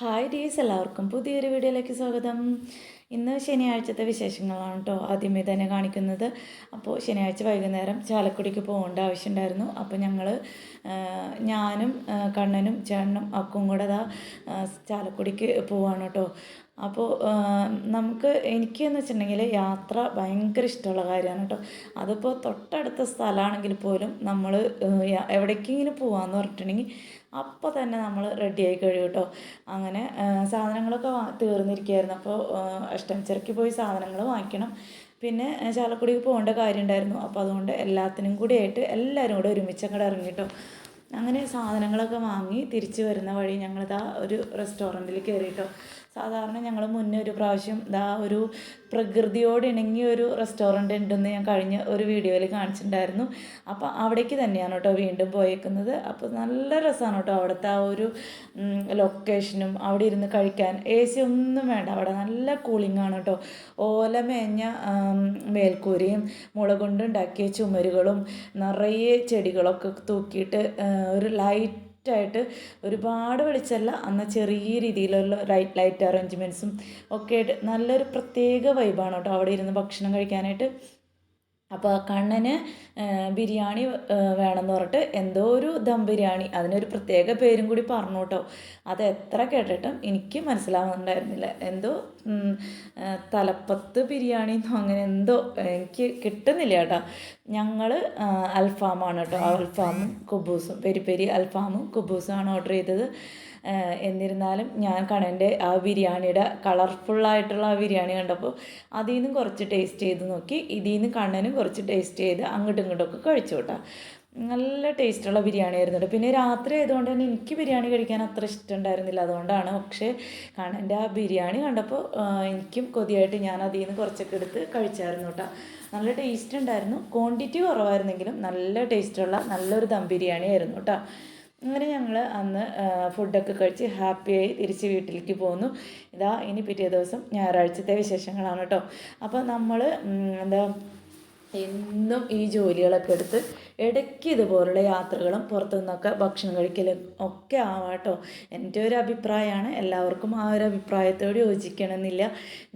Hi ഡീസ് എല്ലാവർക്കും പുതിയൊരു വീഡിയോയിലേക്ക് സ്വാഗതം. ഇന്ന് ശനിയാഴ്ചത്തെ വിശേഷങ്ങളാണ് കേട്ടോ ആദ്യമേ തന്നെ കാണിക്കുന്നത്. അപ്പോൾ ശനിയാഴ്ച വൈകുന്നേരം ചാലക്കുടിക്ക് പോകേണ്ട ആവശ്യമുണ്ടായിരുന്നു. അപ്പോൾ ഞങ്ങൾ ഞാനും കണ്ണനും ചേട്ടനും അക്കും കൂടെ ചാലക്കുടിക്ക് പോവാണ് കേട്ടോ അപ്പോൾ നമുക്ക് എനിക്ക് എന്ന് വെച്ചിട്ടുണ്ടെങ്കിൽ യാത്ര ഭയങ്കര ഇഷ്ടമുള്ള കാര്യമാണ് കേട്ടോ. അതിപ്പോൾ തൊട്ടടുത്ത സ്ഥലമാണെങ്കിൽ പോലും നമ്മൾ എവിടേക്കെങ്കിലും പോകാമെന്ന് പറഞ്ഞിട്ടുണ്ടെങ്കിൽ അപ്പോൾ തന്നെ നമ്മൾ റെഡിയായി കഴിയും കേട്ടോ. അങ്ങനെ സാധനങ്ങളൊക്കെ തീർന്നിരിക്കുകയായിരുന്നു. അപ്പോൾ അഷ്ടമിച്ചിറക്കി പോയി സാധനങ്ങൾ വാങ്ങിക്കണം. പിന്നെ ചാലക്കുടിക്ക് പോകേണ്ട കാര്യം ഉണ്ടായിരുന്നു. അപ്പോൾ അതുകൊണ്ട് എല്ലാത്തിനും കൂടി ആയിട്ട് എല്ലാവരും കൂടെ ഒരുമിച്ച് അങ്ങോട്ട് ഇറങ്ങി കേട്ടോ. അങ്ങനെ സാധനങ്ങളൊക്കെ വാങ്ങി തിരിച്ചു വരുന്ന വഴി ഞങ്ങൾ ദാ ഒരു റെസ്റ്റോറന്റിൽ കയറിയിട്ടോ സാധാരണ ഞങ്ങൾ മുന്നേ ഒരു പ്രാവശ്യം ഇതാ ഒരു പ്രകൃതിയോട് ഇണങ്ങിയ ഒരു റെസ്റ്റോറന്റ് ഉണ്ടെന്ന് ഞാൻ കഴിഞ്ഞ ഒരു വീഡിയോയിൽ കാണിച്ചിട്ടുണ്ടായിരുന്നു അപ്പോൾ അവിടേക്ക് തന്നെയാണ് കേട്ടോ വീണ്ടും പോയേക്കുന്നത്. അപ്പോൾ നല്ല രസമാണ് കേട്ടോ അവിടുത്തെ ആ ഒരു ലൊക്കേഷനും അവിടെ ഇരുന്ന് കഴിക്കാൻ. എ സി ഒന്നും വേണ്ട അവിടെ നല്ല കൂളിംഗ് ആണ് കേട്ടോ ഓല മേഞ്ഞ മേൽക്കൂരയും മുള ചുമരുകളും നിറയെ ചെടികളൊക്കെ തൂക്കിയിട്ട് ഒരു ലൈറ്റ് ആയിട്ട് ഒരുപാട് വെളിച്ചമല്ല. എന്നാൽ ചെറിയ രീതിയിലുള്ള ലൈറ്റ് ലൈറ്റ് അറേഞ്ച്മെന്റ്സും ഒക്കെ ആയിട്ട് നല്ലൊരു പ്രത്യേക വൈബാണ് കേട്ടോ അവിടെ ഇരുന്ന് ഭക്ഷണം കഴിക്കാനായിട്ട്. അപ്പോൾ കണ്ണന് ബിരിയാണി വേണമെന്ന് പറഞ്ഞിട്ട് എന്തോ ഒരു ദം ബിരിയാണി. അതിനൊരു പ്രത്യേക പേരും കൂടി പറഞ്ഞു കേട്ടോ അത് എത്ര കേട്ടിട്ടും എനിക്ക് മനസ്സിലാവുന്നുണ്ടായിരുന്നില്ല. എന്തോ തലപ്പത്ത് ബിരിയാണി അങ്ങനെ എന്തോ എനിക്ക് കിട്ടുന്നില്ല കേട്ടോ. ഞങ്ങൾ അൽഫാമാണ് കേട്ടോ. അൽഫാമും കുബൂസും പെരി പെരി അൽഫാമും കുബൂസുമാണ് ഓർഡർ ചെയ്തത്. എന്നിരുന്നാലും ഞാൻ കണന്റെ ആ ബിരിയാണിയുടെ കളർഫുള്ളായിട്ടുള്ള ആ ബിരിയാണി കണ്ടപ്പോൾ അതിൽ നിന്നും കുറച്ച് ടേസ്റ്റ് ചെയ്ത് നോക്കി ഇതിൽ നിന്ന് കണ്ണനും കുറച്ച് ടേസ്റ്റ് ചെയ്ത് അങ്ങോട്ടും ഇങ്ങോട്ടൊക്കെ കഴിച്ചു കേട്ടോ നല്ല ടേസ്റ്റുള്ള ബിരിയാണി ആയിരുന്നു പിന്നെ രാത്രി ആയതുകൊണ്ട് തന്നെ എനിക്ക് ബിരിയാണി കഴിക്കാൻ അത്ര ഇഷ്ടമുണ്ടായിരുന്നില്ല. അതുകൊണ്ടാണ് പക്ഷേ കണ്ണന്റെ ആ ബിരിയാണി കണ്ടപ്പോൾ എനിക്കും കൊതിയായിട്ട് ഞാൻ അതിൽ നിന്ന് കുറച്ചൊക്കെ എടുത്ത് കഴിച്ചായിരുന്നു കേട്ടോ. നല്ല ടേസ്റ്റ് ഉണ്ടായിരുന്നു. ക്വാണ്ടിറ്റി കുറവായിരുന്നെങ്കിലും നല്ല ടേസ്റ്റുള്ള നല്ലൊരു ദം ബിരിയാണി ആയിരുന്നു കേട്ടോ. അങ്ങനെ ഞങ്ങൾ അന്ന് ഫുഡൊക്കെ കഴിച്ച് ഹാപ്പിയായി തിരിച്ച് വീട്ടിലേക്ക് പോന്നു. ഇതാ ഇനി പിറ്റേ ദിവസം ഞായറാഴ്ചത്തെ വിശേഷങ്ങളാണ് കേട്ടോ അപ്പോൾ നമ്മൾ എന്താ എന്നും ഈ ജോലികളൊക്കെ എടുത്ത് ഇടയ്ക്ക് ഇതുപോലുള്ള യാത്രകളും പുറത്തുനിന്നൊക്കെ ഭക്ഷണം കഴിക്കലും ഒക്കെ ആവാട്ടോ എന്റെ ഒരു അഭിപ്രായമാണ്. എല്ലാവർക്കും ആ ഒരു അഭിപ്രായത്തോട് യോജിക്കണമെന്നില്ല.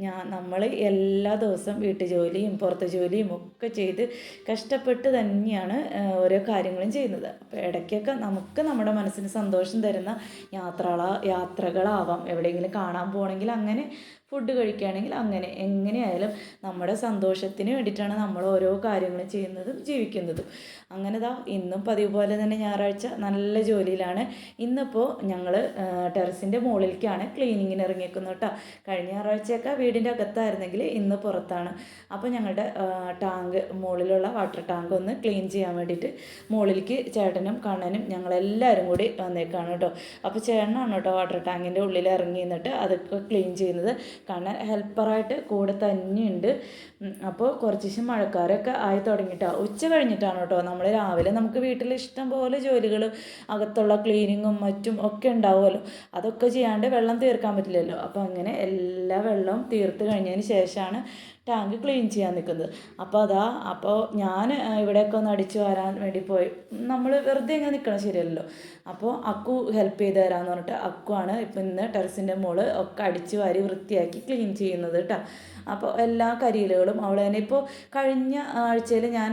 ഞാൻ നമ്മൾ എല്ലാ ദിവസവും വീട്ടു ജോലിയും പുറത്ത് ജോലിയും ഒക്കെ ചെയ്ത് കഷ്ടപ്പെട്ട് തന്നെയാണ് ഓരോ കാര്യങ്ങളും ചെയ്യുന്നത്. അപ്പോൾ ഇടയ്ക്കൊക്കെ നമുക്ക് നമ്മുടെ മനസ്സിന് സന്തോഷം തരുന്ന യാത്രകളാ യാത്രകളാവാം. എവിടെയെങ്കിലും കാണാൻ പോകണമെങ്കിൽ അങ്ങനെ ഫുഡ് കഴിക്കുകയാണെങ്കിൽ അങ്ങനെ. എങ്ങനെയായാലും നമ്മുടെ സന്തോഷത്തിന് വേണ്ടിയിട്ടാണ് നമ്മൾ ഓരോ കാര്യങ്ങളും ചെയ്യുന്നതും ജീവിക്കുന്നതും. അങ്ങനെ ദാ ഇന്നും പതിവ് പോലെ തന്നെ ഞായറാഴ്ച നല്ല ജോലിയിലാണ്. ഇന്നിപ്പോൾ ഞങ്ങൾ ടെറസിന്റെ മുകളിലേക്കാണ് ക്ലീനിങ്ങിന് ഇറങ്ങിയേക്കുന്നത് കേട്ടോ കഴിഞ്ഞ ഞായറാഴ്ചയൊക്കെ വീടിന്റെ അകത്തായിരുന്നെങ്കിൽ ഇന്ന് പുറത്താണ്. അപ്പോൾ ഞങ്ങളുടെ ടാങ്ക് മുകളിലുള്ള വാട്ടർ ടാങ്ക് ഒന്ന് ക്ലീൻ ചെയ്യാൻ വേണ്ടിയിട്ട് മുകളിലേക്ക് ചേട്ടനും കണ്ണനും ഞങ്ങളെല്ലാവരും കൂടി വന്നേക്കാണ് കേട്ടോ അപ്പോൾ ചേട്ടനാണ് കേട്ടോ വാട്ടർ ടാങ്കിന്റെ ഉള്ളിൽ ഇറങ്ങി നിന്നിട്ട് അതൊക്കെ ക്ലീൻ ചെയ്യുന്നത്. കണ്ണൻ ഹെൽപ്പറായിട്ട് കൂടെ തന്നെയുണ്ട്. അപ്പോൾ കുറച്ച് ദിവസം മഴക്കാരൊക്കെ ആയി തുടങ്ങിയിട്ടാണ് ഉച്ച കഴിഞ്ഞിട്ടാണ് കേട്ടോ നമ്മൾ രാവിലെ നമുക്ക് വീട്ടിൽ ഇഷ്ടം പോലെ ജോലികൾ അകത്തുള്ള ക്ലീനിങ്ങും മറ്റും ഒക്കെ ഉണ്ടാവുമല്ലോ. അതൊക്കെ ചെയ്യാണ്ട് വെള്ളം തീർക്കാൻ പറ്റില്ലല്ലോ. അപ്പോൾ അങ്ങനെ എല്ലാ വെള്ളവും തീർത്ത് കഴിഞ്ഞതിന് ശേഷമാണ് ടാങ്ക് ക്ലീൻ ചെയ്യാൻ നിൽക്കുന്നത്. അപ്പോൾ അതാ അപ്പോൾ ഞാൻ ഇവിടെയൊക്കെ ഒന്ന് അടിച്ചു വരാൻ വേണ്ടി പോയി. നമ്മൾ വെറുതെ ഇങ്ങനെ നിൽക്കണം ശരിയല്ലോ അപ്പോൾ അക്കു ഹെൽപ്പ് ചെയ്ത് തരാമെന്ന് പറഞ്ഞിട്ട് അക്കുവാണ് ഇപ്പം ഇന്ന് ടെറസിന്റെ മോൾ ഒക്കെ അടിച്ചു വാരി വൃത്തിയാക്കി ക്ലീൻ ചെയ്യുന്നത് കേട്ടോ അപ്പോൾ എല്ലാ കരിയിലുകളും അവൾ തന്നെ. ഇപ്പോൾ കഴിഞ്ഞ ആഴ്ചയിൽ ഞാൻ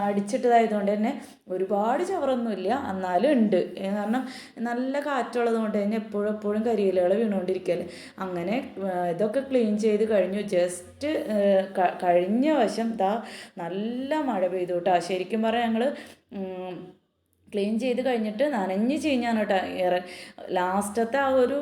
അടിച്ചിട്ടതായതുകൊണ്ട് തന്നെ ഒരുപാട് ചവറൊന്നുമില്ല. എന്നാലും ഉണ്ട്. കാരണം നല്ല കാറ്റുള്ളത് കൊണ്ട് തന്നെ എപ്പോഴും എപ്പോഴും കരിയിലുകൾ വീണുകൊണ്ടിരിക്കൽ അങ്ങനെ ഇതൊക്കെ ക്ലീൻ ചെയ്ത് കഴിഞ്ഞു. ജസ്റ്റ് കഴിഞ്ഞ വശം ദാ നല്ല മഴ പെയ്തു കേട്ടോ. ശരിക്കും പറഞ്ഞാൽ ഞങ്ങൾ ക്ലീൻ ചെയ്ത് കഴിഞ്ഞിട്ട് നനഞ്ഞ് ചീഞ്ഞാണ് കേട്ടോ ഇറ ലാസ്റ്റത്തെ ആ ഒരു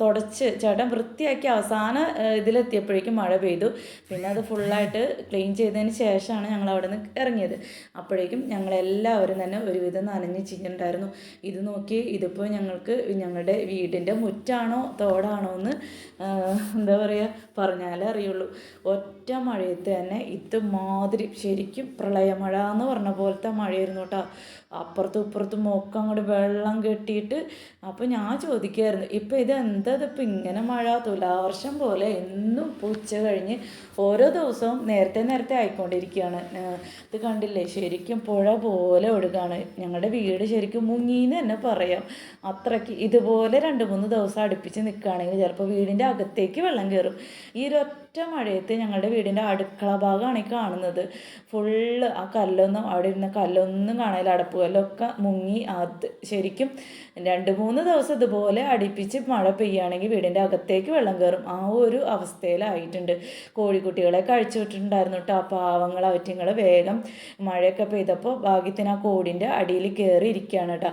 തുടച്ച് ചേട്ടൻ വൃത്തിയാക്കി അവസാന ഇതിലെത്തിയപ്പോഴേക്കും മഴ പെയ്തു. പിന്നെ അത് ഫുള്ളായിട്ട് ക്ലീൻ ചെയ്തതിന് ശേഷമാണ് ഞങ്ങൾ അവിടെ നിന്ന് ഇറങ്ങിയത്. അപ്പോഴേക്കും ഞങ്ങളെല്ലാവരും തന്നെ ഒരുവിധം നനഞ്ഞ് ചീഞ്ഞിട്ടുണ്ടായിരുന്നു. ഇത് നോക്കി ഇതിപ്പോൾ ഞങ്ങൾക്ക് ഞങ്ങളുടെ വീടിന്റെ മുറ്റാണോ തോടാണോ എന്ന് എന്താ പറയുക പറഞ്ഞാലേ അറിയുള്ളൂ. ഒറ്റ മഴയത്ത് തന്നെ ഇതുമാതിരി ശരിക്കും പ്രളയമഴ എന്ന് പറഞ്ഞ പോലത്തെ മഴയായിരുന്നു കേട്ടോ. അപ്പുറത്തും ഇപ്പുറത്തും ഒക്കെ അങ്ങോട്ട് വെള്ളം കെട്ടിയിട്ട് അപ്പോൾ ഞാൻ ചോദിക്കുമായിരുന്നു ഇപ്പം ഇത് എന്താ? ഇതിപ്പോൾ ഇങ്ങനെ മഴ തുലാവർഷം പോലെ എന്നും ഇപ്പോൾ ഉച്ച കഴിഞ്ഞ് ഓരോ ദിവസവും നേരത്തെ നേരത്തെ ആയിക്കൊണ്ടിരിക്കുകയാണ്. ഇത് കണ്ടില്ലേ? ശരിക്കും പുഴ പോലെ ഒഴുകാണ്. ഞങ്ങളുടെ വീട് ശരിക്കും മുങ്ങിന്ന് തന്നെ പറയാം. അത്രയ്ക്ക് ഇതുപോലെ രണ്ട് മൂന്ന് ദിവസം അടുപ്പിച്ച് നിൽക്കുകയാണെങ്കിൽ ചിലപ്പോൾ വീടിന്റെ അകത്തേക്ക് വെള്ളം കയറും ഈ ഒരു ഒറ്റ മഴയത്ത് ഞങ്ങളുടെ വീടിന്റെ അടുക്കള ഭാഗമാണ് ഈ കാണുന്നത്. ഫുള്ള് ആ കല്ലൊന്നും അവിടെ ഇരുന്ന കല്ലൊന്നും കാണാനില്ല. അടപ്പ് കല്ലൊക്കെ മുങ്ങി അത് ശരിക്കും രണ്ട് മൂന്ന് ദിവസം ഇതുപോലെ അടുപ്പിച്ച് മഴ പെയ്യുകയാണെങ്കിൽ വീടിന്റെ അകത്തേക്ക് വെള്ളം കയറും. ആ ഒരു അവസ്ഥയിലായിട്ടുണ്ട്. കോഴിക്കുട്ടികളെ കഴിച്ചു വിട്ടിട്ടുണ്ടായിരുന്നു കേട്ടോ ആ പാവങ്ങൾ അവറ്റിങ്ങൾ വേഗം മഴയൊക്കെ പെയ്തപ്പോൾ ഭാഗ്യത്തിന് ആ കോടിന്റെ അടിയിൽ കയറി ഇരിക്കുകയാണ് കേട്ടോ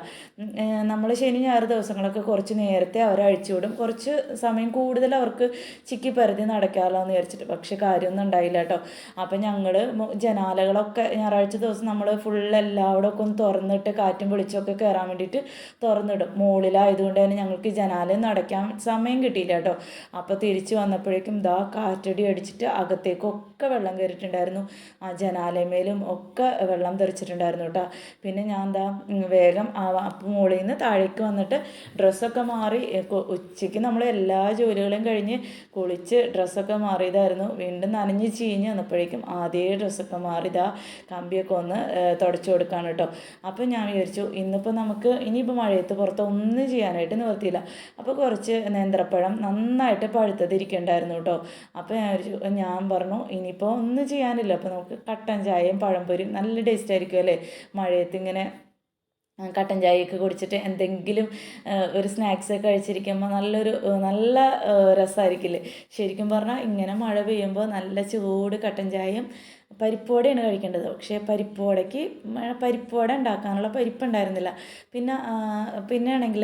നമ്മൾ ശനി ഞായർ ദിവസങ്ങളൊക്കെ കുറച്ച് നേരത്തെ അവരെ അഴിച്ചുവിടും കുറച്ച് സമയം കൂടുതൽ അവർക്ക് ചിക്കി പരതി നടക്കാമല്ലോ എന്ന് വിചാരിച്ചിട്ട്. പക്ഷെ കാര്യമൊന്നും ഉണ്ടായില്ല കേട്ടോ അപ്പം ഞങ്ങൾ ജനാലകളൊക്കെ ഞായറാഴ്ച ദിവസം നമ്മൾ ഫുൾ എല്ലാവിടെ ഒക്കെ ഒന്ന് തുറന്നിട്ട് കാറ്റും വെളിച്ചമൊക്കെ കയറാൻ വേണ്ടിയിട്ട് തുറന്നിടും മുകളിലായതുകൊണ്ട് തന്നെ ഞങ്ങൾക്ക് ജനാലയം അടയ്ക്കാൻ സമയം കിട്ടിയില്ല കേട്ടോ. അപ്പോൾ തിരിച്ചു വന്നപ്പോഴേക്കും ദാ കാറ്റടി അടിച്ചിട്ട് അകത്തേക്കൊക്കെ വെള്ളം കയറിയിട്ടുണ്ടായിരുന്നു. ആ ജനാലമേലും ഒക്കെ വെള്ളം തെറിച്ചിട്ടുണ്ടായിരുന്നു കേട്ടോ. പിന്നെ ഞാൻ എന്താ വേഗം മുകളിൽ നിന്ന് താഴേക്ക് വന്നിട്ട് ഡ്രസ്സൊക്കെ മാറി ഉച്ചയ്ക്ക് നമ്മൾ എല്ലാ ജോലികളും കഴിഞ്ഞ് കുളിച്ച് ഡ്രസ്സൊക്കെ മാറിയതായിരുന്നു. വീണ്ടും നനഞ്ഞ് ചീഞ്ഞ് വന്നപ്പോഴേക്കും ആദ്യേ ഡ്രസ്സൊക്കെ മാറിയതാ കമ്പിയൊക്കെ ഒന്ന് തുടച്ചു കൊടുക്കാൻ കേട്ടോ. അപ്പോൾ ഞാൻ വിചാരിച്ചു ഇന്നിപ്പോൾ നമുക്ക് ഇനിയിപ്പോൾ മഴയത്ത് പുറത്ത് ഒന്നും ചെയ്യാനായിട്ട് നിവർത്തിയില്ല. അപ്പോൾ കുറച്ച് നേന്ത്രപ്പഴം നന്നായിട്ട് പഴുത്തതിരിക്കണ്ടായിരുന്നു കേട്ടോ അപ്പോൾ ഞാൻ പറഞ്ഞു ഇനിയിപ്പോൾ ഒന്നും ചെയ്യാനില്ല. അപ്പോൾ നമുക്ക് കട്ടൻ ചായയും പഴംപൊരിയും നല്ല ടേസ്റ്റ് ആയിരിക്കും അല്ലേ? മഴയത്ത് ഇങ്ങനെ കട്ടൻ ചായയൊക്കെ കുടിച്ചിട്ട് എന്തെങ്കിലും ഒരു സ്നാക്സ് ഒക്കെ കഴിച്ചിരിക്കുമ്പോൾ നല്ലൊരു നല്ല രസമായിരിക്കില്ലേ ശരിക്കും പറഞ്ഞാൽ ഇങ്ങനെ മഴ പെയ്യുമ്പോൾ നല്ല ചൂട് കട്ടൻ ചായയും പരിപ്പോടെയാണ് കഴിക്കേണ്ടത്. പക്ഷേ പരിപ്പോടയ്ക്ക് പരിപ്പോട ഉണ്ടാക്കാനുള്ള പരിപ്പ് ഉണ്ടായിരുന്നില്ല പിന്നെ പിന്നെ ആണെങ്കിൽ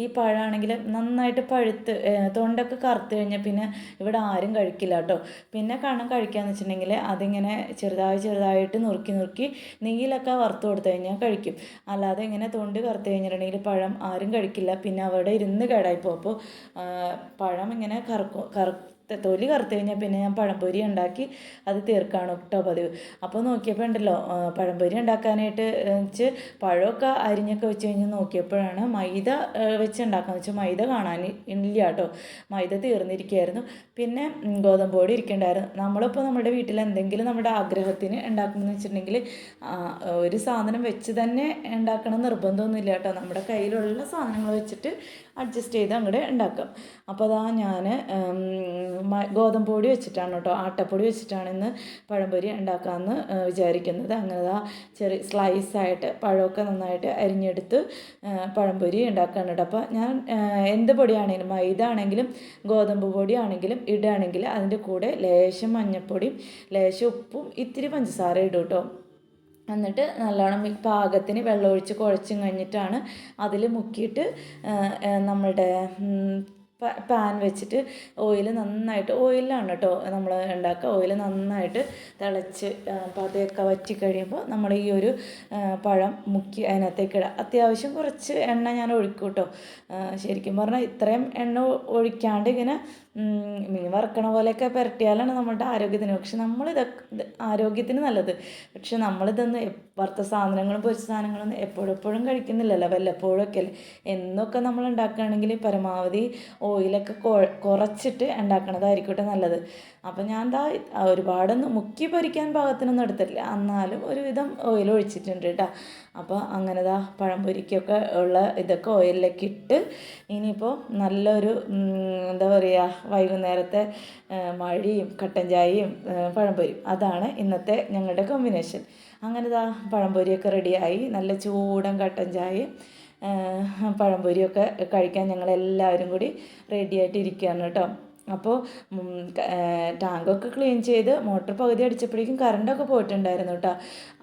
ഈ പഴമാണെങ്കിൽ നന്നായിട്ട് പഴുത്ത് തൊണ്ടൊക്കെ കറുത്ത് കഴിഞ്ഞാൽ പിന്നെ ഇവിടെ ആരും കഴിക്കില്ല കേട്ടോ. പിന്നെ കണ്ണം കഴിക്കാന്ന് വെച്ചിട്ടുണ്ടെങ്കിൽ അതിങ്ങനെ ചെറുതായി ചെറുതായിട്ട് നുറുക്കി നുറുക്കി നെയ്യിലൊക്കെ വറുത്ത് കൊടുത്തു കഴിഞ്ഞാൽ കഴിക്കും. അല്ലാതെ ഇങ്ങനെ തൊണ്ട് കറുത്ത് കഴിഞ്ഞിട്ടുണ്ടെങ്കിൽ പഴം ആരും കഴിക്കില്ല. പിന്നെ അവിടെ ഇരുന്ന് കേടായിപ്പോൾ അപ്പോൾ പഴം ഇങ്ങനെ കറക്കും കറക്കും തൊലി കറുത്ത് കഴിഞ്ഞാൽ പിന്നെ ഞാൻ പഴംപൊരി ഉണ്ടാക്കി അത് തീർക്കാണ് കേട്ടോ പതിവ്. അപ്പോൾ നോക്കിയപ്പോൾ ഉണ്ടല്ലോ പഴംപൊരി ഉണ്ടാക്കാനായിട്ട് വെച്ച് പഴമൊക്കെ അരിഞ്ഞൊക്കെ വെച്ച് കഴിഞ്ഞ് നോക്കിയപ്പോഴാണ് മൈദ വെച്ച് ഉണ്ടാക്കാന്ന് വെച്ചാൽ മൈദ കാണാൻ ഇല്ല കേട്ടോ മൈദ തീർന്നിരിക്കുകയായിരുന്നു പിന്നെ ഗോതമ്പ് പൊടി ഇരിക്കണ്ടായിരുന്നു. നമ്മളിപ്പോൾ നമ്മുടെ വീട്ടിൽ എന്തെങ്കിലും നമ്മുടെ ആഗ്രഹത്തിന് ഉണ്ടാക്കണമെന്ന് വെച്ചിട്ടുണ്ടെങ്കിൽ ഒരു സാധനം വെച്ച് തന്നെ ഉണ്ടാക്കണം നിർബന്ധമൊന്നുമില്ല കേട്ടോ നമ്മുടെ കയ്യിലുള്ള സാധനങ്ങൾ വെച്ചിട്ട് അഡ്ജസ്റ്റ് ചെയ്ത് അങ്ങോട്ട് ഉണ്ടാക്കാം. അപ്പോൾ അതാ ഞാൻ ഗോതമ്പ് പൊടി വെച്ചിട്ടാണ് കേട്ടോ ആട്ടപ്പൊടി വെച്ചിട്ടാണ് ഇന്ന് പഴംപൊരി ഉണ്ടാക്കാമെന്ന് വിചാരിക്കുന്നത്. അങ്ങനെ ചെറിയ സ്ലൈസായിട്ട് പഴമൊക്കെ നന്നായിട്ട് അരിഞ്ഞെടുത്ത് പഴംപൊരി ഉണ്ടാക്കാൻ കേട്ടോ. അപ്പോൾ ഞാൻ എന്ത് പൊടിയാണെങ്കിലും മൈദ ആണെങ്കിലും ഗോതമ്പ് പൊടി ആണെങ്കിലും ഇടുകയാണെങ്കിൽ അതിന്റെ കൂടെ ലേശം മഞ്ഞൾപ്പൊടിയും ലേശം ഉപ്പും ഇത്തിരി പഞ്ചസാര ഇടും കേട്ടോ. എന്നിട്ട് നല്ലോണം പാകത്തിന് വെള്ളമൊഴിച്ച് കുഴച്ചും കഴിഞ്ഞിട്ടാണ് അതിൽ മുക്കിയിട്ട് നമ്മളുടെ പാൻ വെച്ചിട്ട് ഓയിൽ നന്നായിട്ട് ഓയിലാണ് കേട്ടോ നമ്മൾ ഉണ്ടാക്കുക ഓയിൽ നന്നായിട്ട് തിളച്ച് പതയൊക്കെ വറ്റി കഴിയുമ്പോൾ നമ്മൾ ഈ ഒരു പഴം മുക്കി അതിനകത്തേക്ക് ഇടുക അത്യാവശ്യം കുറച്ച് എണ്ണ ഞാൻ ഒഴിക്കും കേട്ടോ ശരിക്കും പറഞ്ഞാൽ ഇത്രയും എണ്ണ ഒഴിക്കാണ്ട് ഇങ്ങനെ മീൻ വറക്കണ പോലെയൊക്കെ പുരട്ടിയാലാണ് നമ്മുടെ ആരോഗ്യത്തിന്. പക്ഷെ നമ്മളിതൊക്കെ ആരോഗ്യത്തിന് നല്ലത്. പക്ഷെ നമ്മളിതൊന്നും വറുത്ത സാധനങ്ങളും പൊരിച്ച സാധനങ്ങളൊന്നും എപ്പോഴെപ്പോഴും കഴിക്കുന്നില്ലല്ലോ. വല്ലപ്പോഴൊക്കെ അല്ലേ? എന്നൊക്കെ നമ്മൾ ഉണ്ടാക്കുകയാണെങ്കിൽ പരമാവധി ഓയിലൊക്കെ കുറച്ചിട്ട് ഉണ്ടാക്കണതായിരിക്കട്ടെ നല്ലത്. അപ്പം ഞാൻ എന്താ ഒരുപാടൊന്നും മുക്കി പൊരിക്കാൻ പാകത്തിനൊന്നും എടുത്തിട്ടില്ല. എന്നാലും ഒരുവിധം ഓയിൽ ഒഴിച്ചിട്ടുണ്ട് കേട്ടോ. അപ്പോൾ അങ്ങനെ ദാ പഴംപൊരിക്കൊക്കെ ഉള്ള ഇതൊക്കെ ഓയിലിലേക്ക് ഇട്ട് ഇനിയിപ്പോൾ നല്ലൊരു എന്താ പറയുക വൈകുന്നേരത്തെ മഴയും കട്ടൻ ചായയും പഴംപൊരിയും. അതാണ് ഇന്നത്തെ ഞങ്ങളുടെ കോമ്പിനേഷൻ അങ്ങനെ ദാ പഴംപൊരിയൊക്കെ റെഡിയായി നല്ല ചൂടൻ കട്ടൻ ചായയും പഴംപൊരിയൊക്കെ കഴിക്കാൻ ഞങ്ങളെല്ലാവരും കൂടി റെഡിയായിട്ട് ഇരിക്കുകയാണ് കേട്ടോ. അപ്പോൾ ടാങ്കൊക്കെ ക്ലീൻ ചെയ്ത് മോട്ടർ പകുതി അടിച്ചപ്പോഴേക്കും കറണ്ടൊക്കെ പോയിട്ടുണ്ടായിരുന്നു കേട്ടോ.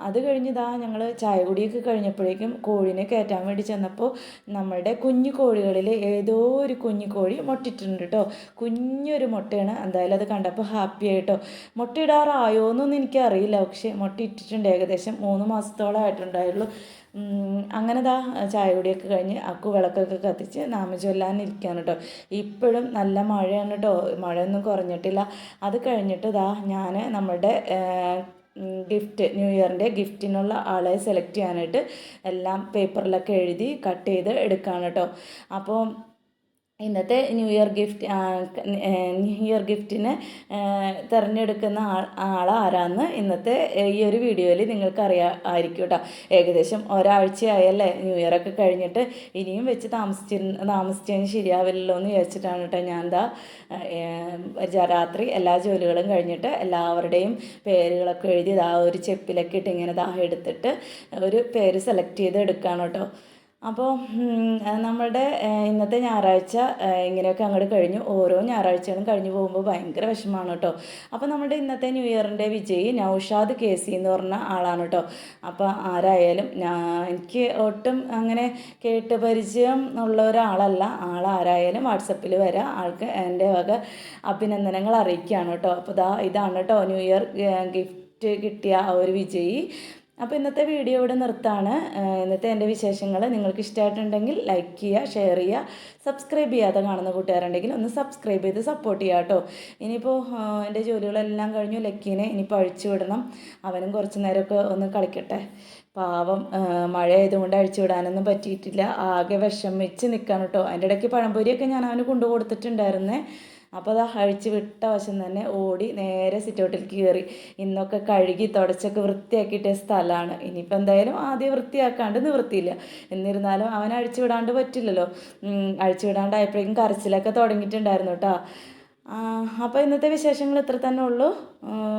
അത് കഴിഞ്ഞിതാ ഞങ്ങൾ ചായ കുടിയൊക്കെ കഴിഞ്ഞപ്പോഴേക്കും കോഴിനെ കയറ്റാൻ വേണ്ടി ചെന്നപ്പോൾ നമ്മളുടെ കുഞ്ഞു കോഴികളിൽ ഏതോ ഒരു കുഞ്ഞു കോഴി മുട്ടിട്ടുണ്ട് കേട്ടോ. കുഞ്ഞൊരു മുട്ടയാണ് എന്തായാലും അത് കണ്ടപ്പോൾ ഹാപ്പി ആയിട്ടോ മുട്ടയിടാറായോ എന്നൊന്നും എനിക്കറിയില്ല. പക്ഷേ മുട്ട ഇട്ടിട്ടുണ്ട് ഏകദേശം മൂന്ന് മാസത്തോളം ആയിട്ടുണ്ടായുള്ളൂ അങ്ങനെ ദാ ചായ കുടിയൊക്കെ കഴിഞ്ഞ് അക്കു വിളക്കൊക്കെ കത്തിച്ച് നാമചൊല്ലാനിരിക്കുകയാണ് കേട്ടോ ഇപ്പോഴും നല്ല മഴയാണ് കേട്ടോ മഴയൊന്നും കുറഞ്ഞിട്ടില്ല. അത് കഴിഞ്ഞിട്ട് ദാ ഞാൻ നമ്മുടെ ഗിഫ്റ്റ് ന്യൂ ഇയറിന്റെ ഗിഫ്റ്റിനുള്ള ആളെ സെലക്ട് ചെയ്യാനായിട്ട് എല്ലാം പേപ്പറിലൊക്കെ എഴുതി കട്ട് ചെയ്ത് എടുക്കുകയാണ് കേട്ടോ അപ്പോൾ ഇന്നത്തെ new year gift new year ഗിഫ്റ്റിന് തിരഞ്ഞെടുക്കുന്ന ആൾ ആളാരാന്ന് ഇന്നത്തെ ഈ ഒരു വീഡിയോയിൽ നിങ്ങൾക്ക് അറിയാം ആയിരിക്കും കേട്ടോ ഏകദേശം ഒരാഴ്ചയായല്ലേ ന്യൂ ഇയർ ഒക്കെ കഴിഞ്ഞിട്ട് ഇനിയും വെച്ച് താമസിച്ചിരുന്ന താമസിച്ചതിന് ശരിയാവില്ലല്ലോ എന്ന് വിചാരിച്ചിട്ടാണ് കേട്ടോ ഞാൻ എന്താ രാത്രി എല്ലാ ജോലികളും കഴിഞ്ഞിട്ട് എല്ലാവരുടെയും പേരുകളൊക്കെ എഴുതി ആ ഒരു ചെപ്പിലൊക്കെ ഇട്ട് ഇങ്ങനെ ദാഹം എടുത്തിട്ട് ഒരു പേര് സെലക്ട് ചെയ്ത് എടുക്കുകയാണ് കേട്ടോ അപ്പോൾ നമ്മുടെ ഇന്നത്തെ ഞായറാഴ്ച ഇങ്ങനെയൊക്കെ അങ്ങോട്ട് കഴിഞ്ഞു. ഓരോ ഞായറാഴ്ചകളും കഴിഞ്ഞു പോകുമ്പോൾ ഭയങ്കര വിഷമമാണ് കേട്ടോ അപ്പോൾ നമ്മുടെ ഇന്നത്തെ ന്യൂ ഇയറിന്റെ വിജയി നൗഷാദ് കെ സി എന്ന് പറഞ്ഞ ആളാണ് കേട്ടോ അപ്പോൾ ആരായാലും എനിക്ക് ഒട്ടും അങ്ങനെ കേട്ട് പരിചയം ഉള്ള ഒരാളല്ല. ആളാരായാലും വാട്സപ്പിൽ വരാം. ആൾക്ക് എന്റെ വക അഭിനന്ദനങ്ങൾ അറിയിക്കുകയാണ് കേട്ടോ അപ്പോൾ ഇതാ ഇതാണ് കേട്ടോ ന്യൂ ഇയർ ഗിഫ്റ്റ് കിട്ടിയ ആ ഒരു വിജയി. അപ്പോൾ ഇന്നത്തെ വീഡിയോ ഇവിടെ നിർത്താണ്. ഇന്നത്തെ എന്റെ വിശേഷങ്ങൾ നിങ്ങൾക്ക് ഇഷ്ടമായിട്ടുണ്ടെങ്കിൽ ലൈക്ക് ചെയ്യുക ഷെയർ ചെയ്യുക സബ്സ്ക്രൈബ് ചെയ്യാതെ കാണുന്ന കൂട്ടുകാരുണ്ടെങ്കിൽ ഒന്ന് സബ്സ്ക്രൈബ് ചെയ്ത് സപ്പോർട്ട് ചെയ്യുക കേട്ടോ. ഇനിയിപ്പോൾ എന്റെ ജോലികളെല്ലാം കഴിഞ്ഞു. ലക്കീനെ ഇനിയിപ്പോൾ അഴിച്ചു വിടണം. അവനും കുറച്ച് നേരമൊക്കെ ഒന്ന് കളിക്കട്ടെ. പാവം മഴ ആയതുകൊണ്ട് അഴിച്ചു വിടാനൊന്നും പറ്റിയിട്ടില്ല. ആകെ വിഷമിച്ച് നിൽക്കണം കേട്ടോ. അതിന്റെ ഇടയ്ക്ക് പഴംപൊരിയൊക്കെ ഞാൻ അവന് കൊണ്ടു കൊടുത്തിട്ടുണ്ടായിരുന്നേ അപ്പോൾ അത് അഴിച്ച് വിട്ട വശം തന്നെ ഓടി നേരെ സിറ്റൗട്ടിൽ കയറി. ഇന്നൊക്കെ കഴുകി തുടച്ചൊക്കെ വൃത്തിയാക്കിയിട്ട സ്ഥലമാണ്. ഇനിയിപ്പോൾ എന്തായാലും ആദ്യം വൃത്തിയാക്കാണ്ട് നിവൃത്തിയില്ല. എന്നിരുന്നാലും അവൻ അഴിച്ചു വിടാണ്ട് പറ്റില്ലല്ലോ. അഴിച്ചു വിടാണ്ടായപ്പോഴേക്കും കരച്ചിലൊക്കെ തുടങ്ങിയിട്ടുണ്ടായിരുന്നു കേട്ടോ. അപ്പോൾ ഇന്നത്തെ വിശേഷങ്ങൾ ഇത്ര തന്നെ ഉള്ളൂ.